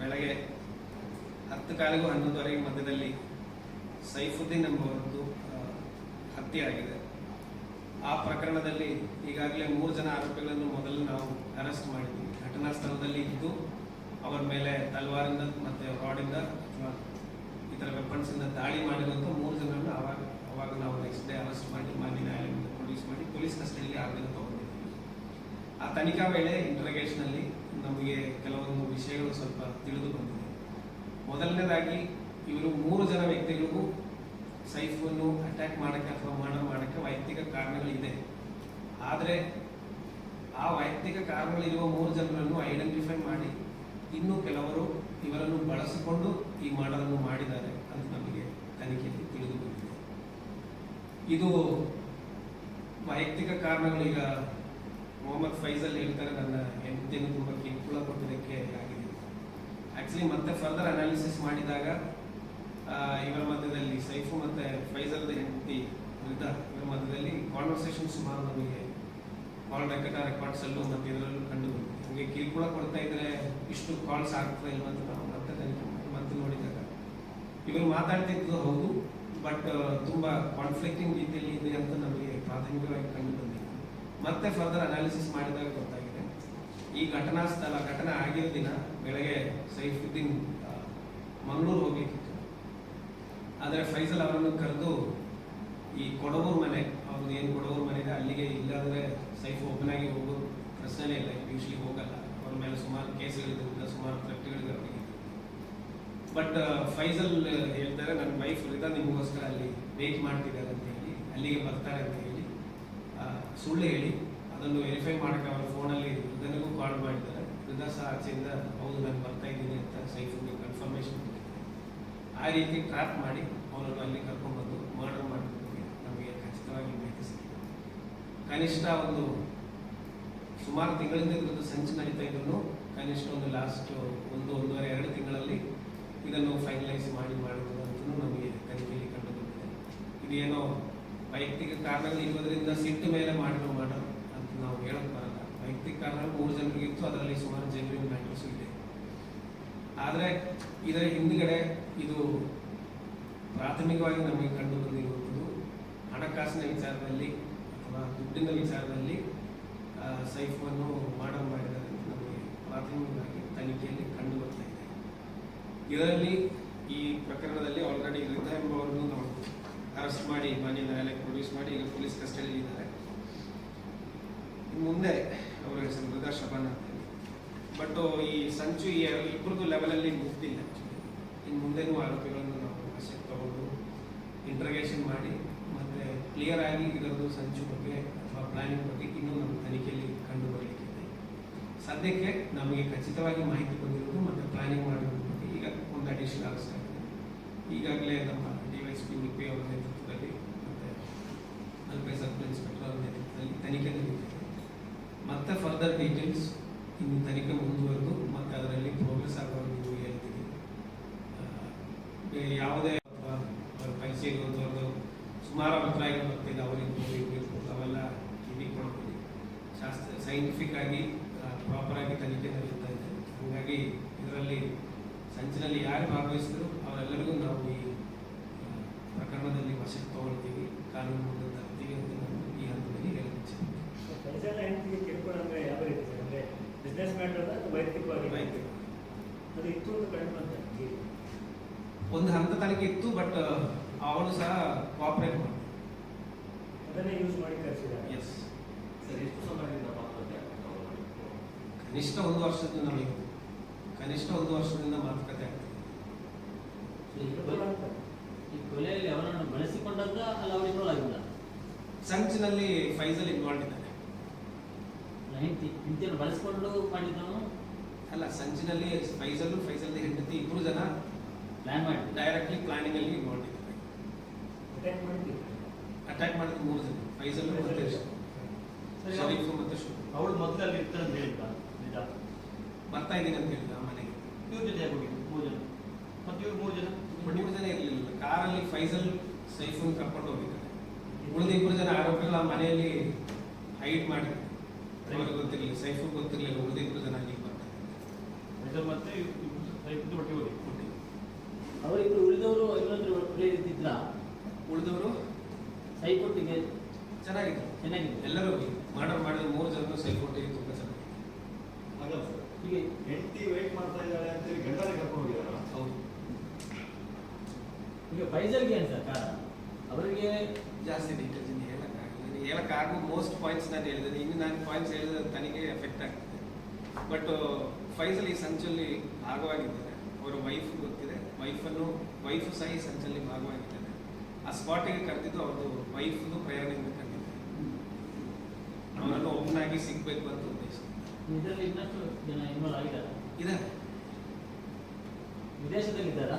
ಬೆಳಗ್ಗೆ ಹತ್ತು ಕಾಲಿಗೂ ಹನ್ನೊಂದುವರೆಗೆ ಮಧ್ಯದಲ್ಲಿ ಸೈಫುದ್ದೀನ್ ಎಂಬುವರದ್ದು ಹತ್ಯೆಯಾಗಿದೆ. ಆ ಪ್ರಕರಣದಲ್ಲಿ ಈಗಾಗಲೇ ಮೂರು ಜನ ಆರೋಪಿಗಳನ್ನು ಮೊದಲು ನಾವು ಅರೆಸ್ಟ್ ಮಾಡಿದ್ವಿ. ಘಟನಾ ಸ್ಥಳದಲ್ಲಿ ಇದ್ದು ಅವರ ಮೇಲೆ ತಲ್ವಾರಿಂದ ಮತ್ತು ರಾಡಿಂದ ಅಥವಾ ಇತರ ವೆಪನ್ಸ್ ಇಂದ ದಾಳಿ ಮಾಡಿರುವಂಥ ಮೂರು ಜನರನ್ನು ಅವಾಗ ಅವಾಗ ನಾವು ನೆಕ್ಸ್ಟ್ ಡೇ ಅರೆಸ್ಟ್ ಮಾಡಿ, ಮಾನ್ಯ ನ್ಯಾಯಾಲಯದಿಂದ ಪ್ರೊಡ್ಯೂಸ್ ಮಾಡಿ ಪೊಲೀಸ್ ಕಸ್ಟಡಿಗೆ ಆಗಲಿಲ್ಲ ತಗೊಂಡಿದ್ದೀವಿ ಆ ತನಿಖಾ ವೇಳೆ ಇಂಟರ್ಗೇಷನ್ ಅಲ್ಲಿ ನಮಗೆ ಕೆಲವೊಂದು ವಿಷಯಗಳು ಸ್ವಲ್ಪ ತಿಳಿದು ಬಂದಿದೆ ಮೊದಲನೇದಾಗಿ, ಇವರು ಮೂರು ಜನ ವ್ಯಕ್ತಿಗಳಿಗೂ ಸೈಫನ್ನು ಅಟ್ಯಾಕ್ ಮಾಡೋಕ್ಕೆ ಅಥವಾ ಮಾಡ ಮಾಡೋಕ್ಕೆ ವೈಯಕ್ತಿಕ ಕಾರಣಗಳಿದೆ. ಆದರೆ, ಆ ವೈಯಕ್ತಿಕ ಕಾರಣಗಳಿರುವ ಮೂರು ಜನರನ್ನು ಐಡೆಂಟಿಫೈ ಮಾಡಿ. ಇನ್ನೂ ಕೆಲವರು ಇವರನ್ನು ಬಳಸಿಕೊಂಡು ಈ ಮಾಡಲನ್ನು ಮಾಡಿದ್ದಾರೆ ಅಂತ ನಮಗೆ ತನಿಖೆಯಲ್ಲಿ ತಿಳಿದು ಬಂದಿದೆ ಇದು ವೈಯಕ್ತಿಕ ಕಾರಣಗಳು ಈಗ ಮೊಹಮ್ಮದ್ ಫೈಜಲ್ ಹೇಳ್ತಾರೆ, ನನ್ನ ಹೆಂಡತಿಯನ್ನು ತುಂಬ ಕಿರುಕುಳ ಕೊಟ್ಟಿದ್ದಕ್ಕೆ ಆಗಿದೆ. ಆಕ್ಚುಲಿ ಮತ್ತೆ ಫರ್ದರ್ ಅನಾಲಿಸಿಸ್ ಮಾಡಿದಾಗ ಇವರ ಮಧ್ಯದಲ್ಲಿ ಸೈಫು ಮತ್ತೆ ಫೈಜಲ್ದ ಹೆಂಡತಿ ವಿರುದ್ಧ ಇವರ ಮಧ್ಯದಲ್ಲಿ ಕಾನ್ವರ್ಸೇಷನ್ ಸುಮಾರು ನಮಗೆ ಕಾಲ್ ರೆಕಾರ್ಡ್ ರೆಕಾರ್ಡ್ಸ್ ಅಲ್ಲೂ ಮತ್ತೆ ಇದರಲ್ಲೂ ಕಂಡು ನಮಗೆ ಕಿರುಕುಳ ಕೊಡ್ತಾ ಇದ್ರೆ ಇಷ್ಟು ಕಾಲ್ಸ್ ಆಗ್ತದೆ ಇಲ್ಲ ಅಂತ ನಾವು ಮತ್ತೆ ಮತ್ತೆ ನೋಡಿದಾಗ. ಇವರು ಮಾತಾಡ್ತಿದ್ದು ಹೌದು ಬಟ್ ತುಂಬಾ ಕಾನ್ಫ್ಲಿಕ್ಟಿಂಗ್ ರೀತಿಯಲ್ಲಿ ಇದೆ ಅಂತ ನಮಗೆ ಪ್ರಾಥಮಿಕವಾಗಿ ಕಂಡು ಬಂದಿದೆ. ಮತ್ತೆ ಫರ್ದರ್ ಅನಾಲಿಸಿಸ್ ಮಾಡಿದಾಗ ಗೊತ್ತಾಗಿದೆ. ಈ ಘಟನಾ ಸ್ಥಳ, ಘಟನೆ ಆಗಿರೋ ದಿನ ಬೆಳಗ್ಗೆ ಸೈಫುದ್ದೀನ್ ಮಂಗಳೂರು ಹೋಗ್ಲಿಕ್ಕಿತ್ತು. ಆದರೆ ಫೈಸಲ್ ಅವರನ್ನು ಕರೆದು ಈ ಕೊಡಗೂರು ಮನೆ, ಅವ್ರದ್ದು ಏನು ಕೊಡಗೂರು ಮನೆ ಇದೆ, ಅಲ್ಲಿಗೆ ಇಲ್ಲಾದರೆ ಸೈಫ್ ಆಗಿ ಹೋಗೋ ಪ್ರಶ್ನೆ ಇಲ್ಲ. ಯೂಶ್ಲಿ ಹೋಗಲ್ಲ. ಅವ್ರ ಮೇಲೆ ಸುಮಾರು ಕೇಸ್ಗಳಿದ್ದರಿಂದ ಸುಮಾರು ಥ್ರೆಟ್ಗಳಿದೆ ಅವರಿಗೆ ಬಟ್ ಫೈಸಲ್ ಹೇಳ್ತಾರೆ, ನನ್ನ ವೈಫ್ ರಿತಾ ನಿಮಗೋಸ್ಕರ ಅಲ್ಲಿ ವೇಟ್ ಮಾಡ್ತಿದ್ದಾರೆ ಅಂತ ಹೇಳಿ, ಅಲ್ಲಿಗೆ ಬರ್ತಾರೆ ಅಂತ ಹೇಳಿ ಸುಳ್ಳು ಹೇಳಿ, ಅದನ್ನು ವೆರಿಫೈ ಮಾಡೋಕ್ಕೆ ಅವರ ಫೋನಲ್ಲಿ ವೃದ್ಧನಿಗೂ ಕಾಲ್ ಮಾಡಿದ್ದಾರೆ. ವೃದ್ಧ ಸಹ ಆಚೆಯಿಂದ ಹೌದು, ನಾನು ಬರ್ತಾ ಇದ್ದೀನಿ ಅಂತ ಸೈಫಿಗೆ ಕನ್ಫರ್ಮೇಶನ್ ಆ ರೀತಿ ಟ್ರ್ಯಾಪ್ ಮಾಡಿ ಅವನನ್ನು ಅಲ್ಲಿ ಕರ್ಕೊಂಡ್ಬಂದು ಮರ್ಡರ್ ಮಾಡಿದ್ದಕ್ಕೆ ನಮಗೆ ಖಚಿತವಾಗಿ ಮಾಹಿತಿ ಸಿಕ್ಕಿದೆ. ಕನಿಷ್ಠ ಒಂದು ಸುಮಾರು ತಿಂಗಳಿಂದ ಸಂಚು ನಡೀತಾ ಇದ್ರು ಕನಿಷ್ಠ ಒಂದು ಲಾಸ್ಟ್ ಒಂದು ಒಂದೂವರೆ, ಎರಡು ಇದನ್ನು ಫೈನಲೈಸ್ ಮಾಡಿ ಮಾಡುವುದು ಅಂತಲೂ ನಮಗೆ ತನಿಖೆಯಲ್ಲಿ ಕಂಡು ಬಂದಿದೆ ಇದೇನೋ ವೈಯಕ್ತಿಕ ಕಾರಣಗಳು ಇರುವುದರಿಂದ ಸಿಟ್ಟು ಮೇಲೆ ಮಾಡಿರೋ ಮಾಡೋ ಅಂತ ನಾವು ಹೇಳಕ್ ಬರಲ್ಲ. ವೈಯಕ್ತಿಕ ಕಾರಣಗಳು ಮೂರು ಜನರಿಗಿತ್ತು ಅದರಲ್ಲಿ ಸುಮಾರು ಜೆನ್ಯೂನ್ ಮ್ಯಾಟರ್ಸ್ ಇದೆ. ಆದರೆ ಇದರ ಹಿಂದ್ಗಡೆ ಇದು ಪ್ರಾಥಮಿಕವಾಗಿ ನಮಗೆ ಕಂಡು ಬಂದಿರುವುದು ಹಣಕಾಸಿನ ವಿಚಾರದಲ್ಲಿ ಅಥವಾ ದುಡ್ಡಿನ ವಿಚಾರದಲ್ಲಿ ಸೈಫನ್ನು ಮಾಡೋ ಮಾಡಿದ್ದಾರೆ ನಮಗೆ ಪ್ರಾಥಮಿಕವಾಗಿ ತನಿಖೆಯಲ್ಲಿ ಕಂಡು ಬರ್ತಾ ಇದೆ. ಇದರಲ್ಲಿ ಈ ಪ್ರಕರಣದಲ್ಲಿ ಆಲ್ರೆಡಿ ಇರುತ್ತೆ ಎಂಬುವರನ್ನು ನಾವು ಅರೆಸ್ಟ್ ಮಾಡಿ ಮಾನ್ಯ ನ್ಯಾಯಾಲಯಕ್ಕೆ ಪ್ರೊಡ್ಯೂಸ್ ಮಾಡಿ, ಈಗ ಪೊಲೀಸ್ ಕಸ್ಟಡಿಯಲ್ಲಿ ಇದ್ದಾರೆ. ಮುಂದೆ ಅವರ ಹೆಸರು ಮೃದಾ ಶಬನ್ ಬಟ್ ಈ ಸಂಚು ಈ ಇಬ್ಬರದು ಲೆವೆಲಲ್ಲಿ ಮುಗ್ದಿಲ್ಲ ಇನ್ನು ಮುಂದೆನೂ ಆರೋಪಿಗಳನ್ನು ನಾವು ವಶಕ್ಕೆ ತಗೊಂಡು ಇಂಟ್ರಗೇಷನ್ ಮಾಡಿ, ಮತ್ತೆ ಕ್ಲಿಯರ್ ಆಗಿ ಇದರದ್ದು ಸಂಚು ಬಗ್ಗೆ ಅಥವಾ ಪ್ಲಾನಿಂಗ್ ಬಗ್ಗೆ ಇನ್ನೂ ನಮ್ಮ ತನಿಖೆಯಲ್ಲಿ ಕಂಡು ಬರಲಿಕ್ಕಿದೆ ಸದ್ಯಕ್ಕೆ ನಮಗೆ ಖಚಿತವಾಗಿ ಮಾಹಿತಿ ಬಂದಿರೋದು ಮತ್ತೆ ಪ್ಲಾನಿಂಗ್ ಮಾಡಿರೋದ್ರ ಈಗ ಒಂದು ಅಡಿಷನ್ ಆಗಿಸ್ತಾ ಇದೆ ಈಗಾಗಲೇ ನಮ್ಮ ಡಿ ವೈ ಎಸ್ ಪಿ ಅವರ ನೇತೃತ್ವದಲ್ಲಿ ಮತ್ತೆ ಅಲ್ಪೆ ಸಬ್ ಇನ್ಸ್ಪೆಕ್ಟರ್ ಅವರ ನೇತೃತ್ವದಲ್ಲಿ ತನಿಖೆ ನಡೀತಿದೆ. ಮತ್ತೆ ಫರ್ದರ್ ಡೀಟೇಲ್ಸ್ ಇನ್ನು ತನಿಖೆ ಮುಂದುವರೆದು ಮತ್ತೆ ಅದರಲ್ಲಿ ಪ್ರೋಗ್ರೆಸ್ ಆಗೋದು ನೀವು ಹೇಳ್ತೀವಿ ಯಾವುದೇ ಪೈಸೆ ಇರುವಂಥವ್ರದ್ದು ಸುಮಾರು ಬರ್ತಿದೆ ಅವರಿರ್ಬೋದು ಅವರಿಗೆ ಅವೆಲ್ಲ ಕಿವಿ ಕೊಡ್ತೀವಿ ಶಾಸ್ತ್ರ ಸೈಂಟಿಫಿಕ್ ಆಗಿ ಪ್ರಾಪರ್ ಆಗಿ ತನಿಖೆ ನಡೆಯುತ್ತಾ ಇದೆ. ಹಾಗಾಗಿ ಇದರಲ್ಲಿ ಸಂಚಿನಲ್ಲಿ ಯಾರು ಭಾಗವಹಿಸಿದ್ರು ಅವರೆಲ್ಲರಿಗೂ ನಾವು ಈ ಪ್ರಕರಣದಲ್ಲಿ ವಶಕ್ಕೆ ತಗೊಳ್ತೀವಿ ಕಾನೂನು ಮುಂದೆ ತರ್ತೀವಿ ಅಂತ ನಾನು ಈ ಹಂತದಲ್ಲಿ ಹೆಂಡತಿಗೆ ಕಿರುಕುಳ ಅಂದ್ರೆ ಯಾವ ರೀತಿ ಸರ್ ಅಂದ್ರೆ ಬಿಸ್ನೆಸ್ ಮ್ಯಾಟರ್ ಅಥವಾ ವೈಯಕ್ತಿಕವಾಗಿ? ವೈಯಕ್ತಿಕ. ಅದು ಇತ್ತು ಒಂದು ಅಂತ ಒಂದು ಹಂತ ತನಕ ಇತ್ತು ಬಟ್ ಅವನು ಸಹ ಕೋಆಪರೇಟ್ ಅದನ್ನೇ ಯೂಸ್ ಮಾಡಿ ಎಸ್ ಸರ್ ಎಷ್ಟು ಸಮಯದಿಂದ ಮಾತುಕತೆ ಆಗ್ತಾ ಕನಿಷ್ಠ ಒಂದು ವರ್ಷದಿಂದ ನಮಗೆ ಕನಿಷ್ಠ ಒಂದು ವರ್ಷದಿಂದ ಮಾತುಕತೆ ಆಗ್ತದೆ. ಈ ಕೊಲೆಯಲ್ಲಿ ಅವರನ್ನು ಬಳಸಿಕೊಂಡಂತ ಅಲ್ಲ ಅವರು ಇನ್ವಾಲ್ವ್ ಆಗಿಲ್ಲ. ಸಂಚಿನಲ್ಲಿ ಫೈಸಲ್ ಇನ್ವಾಲ್ವ್ ಇದ್ದಾನೆ ಹೆಂಡತಿ ಹೆಂಡತಿಯನ್ನು ಬಳಸಿಕೊಂಡು ಅಲ್ಲ ಸಂಚಿನಲ್ಲಿ ಫೈಸಲ್ ಫೈಸಲ್ ಹೆಂಡತಿ ಇಬ್ಬರು ಜನ ಪ್ಲಾನ್ ಮಾಡಿ ಡೈರೆಕ್ಟ್ಲಿ ಪ್ಲಾನಿಂಗ್ ಅಲ್ಲಿ ಇನ್ವಾಲ್ವ್ ಇದ್ದಾರೆ. ಅಟ್ಯಾಕ್ ಮಾಡಿದ್ರು. ಅಟ್ಯಾಕ್ ಮಾಡಿದ ಮೂರು ಜನ ಫೈಸಲ್ ಮತ್ತೆ ಶರೀಫ್ ಮತ್ತೆ ಅವಳು ಮೊದಲಲ್ಲಿ ಇರ್ತಾರೆ ಅಂತ ಹೇಳಿದ್ದ ಬರ್ತಾ ಇದ್ದೀನಿ ಅಂತ ಹೇಳಿದ ಮನೆಗೆ ಇವ್ರ ಜೊತೆ ಯಾಕೆ ಹೋಗಿದ್ದು ಮೂರು ಜನ ಮತ್ತೆ ಇವ್ರು ಮೂರು ಜನ ಮೂರು ಜನ ಇರಲಿಲ್ಲ ಕಾರಲ್ಲಿ ಫೈಸಲ್ ಸೈಫನ್ ಕರ್ಕೊಂಡು ಹೋಗಿದ್ದಾರೆ. ಉಳಿದ ಇಬ್ಬರು ಜನ ಆರೋಪಿಗಳು ಆ ಮನೆಯಲ್ಲಿ ಹೈಡ್ ಮಾಡಿದ್ರು. ಅವ್ರಿಗೆ ಗೊತ್ತಿರಲಿಲ್ಲ ಸೈಫು ಗೊತ್ತಿರಲಿಲ್ಲ ಉಳಿದ ಇಬ್ಬರು ಜನ ಅಲ್ಲಿಗೆ ಬರ್ತಾರೆ. ಅವರಿಬ್ರು ಉಳಿದವರು ಇನ್ನೊಂದು ಉಳಿದವರು ಸೈಫ್ ಒಟ್ಟಿಗೆ? ಚೆನ್ನಾಗಿತ್ತು ಚೆನ್ನಾಗಿದೆ ಎಲ್ಲರೂ ಮರ್ಡರ್ ಮಾಡಿದ ಮೂರು ಜನರು ಸೈಫ್ ಒಟ್ಟಿಗೆ ತುಂಬ ಚೆನ್ನಾಗಿ ಆಗಲ್ಲ ಸರ್ ಹೀಗೆ ಹೆಂಡತಿ ವೇಟ್ ಮಾಡ್ತಾ ಇದ್ದಾಳೆ ಅಂತೇಳಿ ಗಂಡನೇ ಕರ್ಕೊಂಡು ಹೋಗಿದಾರ ಹೌದು ಈಗ ಅಂತ ಏನು ಸರ್ ಕಾರಣ? ಅವರಿಗೆ ಜಾಸ್ತಿ ಡೀಟೇಲ್ಸ್ ಇನ್ನು ಹೇಳಕ್ಕಾಗಲ್ಲ ಹೇಳಕ್ಕಾಗೋ ಮೋಸ್ಟ್ ಪಾಯಿಂಟ್ಸ್ ನಾನು ಹೇಳಿದ್ದೀನಿ ಇನ್ನು ನಾನು ಪಾಯಿಂಟ್ಸ್ ಹೇಳಿದ್ರೆ ತನಗೆ ಎಫೆಕ್ಟ್ ಆಗ್ತದೆ. ಬಟ್ ಫೈಸಲ್ ಈ ಸಂಚಲ್ಲಿ ಭಾಗವಾಗಿದ್ದಾರೆ. ಅವರ ವೈಫ್ ಗೊತ್ತಿದೆ. ವೈಫನ್ನು ವೈಫ್ ಸಹ ಈ ಸಂಚಲ್ಲಿ ಭಾಗವಾಗಿದ್ದಾರೆ. ಆ ಸ್ಪಾಟಿಗೆ ಕರೆದಿದ್ದು ಅವ್ರದ್ದು ವೈಫ್ದು ಪ್ರೇರಣೆಯಿಂದ ಕರೆದಿದ್ದಾರೆ. ಓಪನ್ ಒಬ್ಬನಾಗಿ ಸಿಗ್ಬೇಕು ಅಂತ ಉದ್ದೇಶ. ಇದರಲ್ಲಿ ಇನ್ನಷ್ಟು ಜನ ಇನ್ವಾಲ್ವ್ ಆಗಿದ್ದಾರೆ? ಇದೆ ವಿದೇಶದಲ್ಲಿದ್ದಾರಾ?